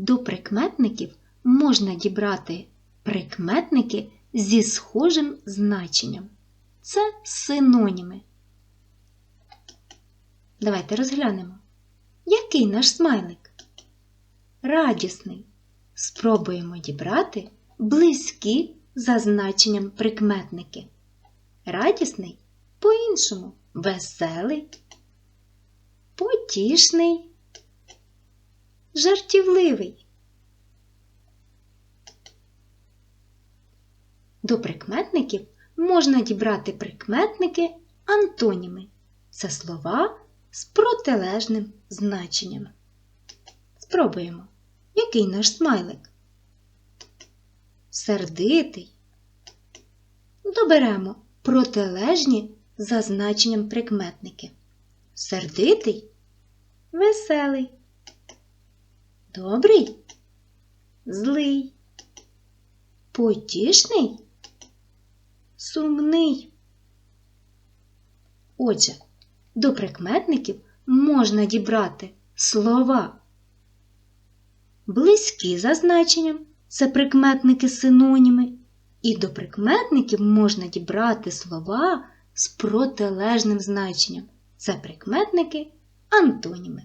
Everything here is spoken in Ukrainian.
До прикметників можна дібрати прикметники зі схожим значенням. Це синоніми. Давайте розглянемо. Який наш смайлик? Радісний. Спробуємо дібрати близькі за значенням прикметники. Радісний по-іншому веселий, потішний, жартівливий. До прикметників можна дібрати прикметники антоніми. Це слова з протилежним значенням. Спробуємо. Який наш смайлик? Сердитий. Доберемо протилежні за значенням прикметники. Сердитий, веселий. Добрий, злий. Потішний, сумний. Отже, до прикметників можна дібрати слова. Близькі за значенням це прикметники синоніми, і до прикметників можна дібрати слова з протилежним значенням це прикметники антоніми.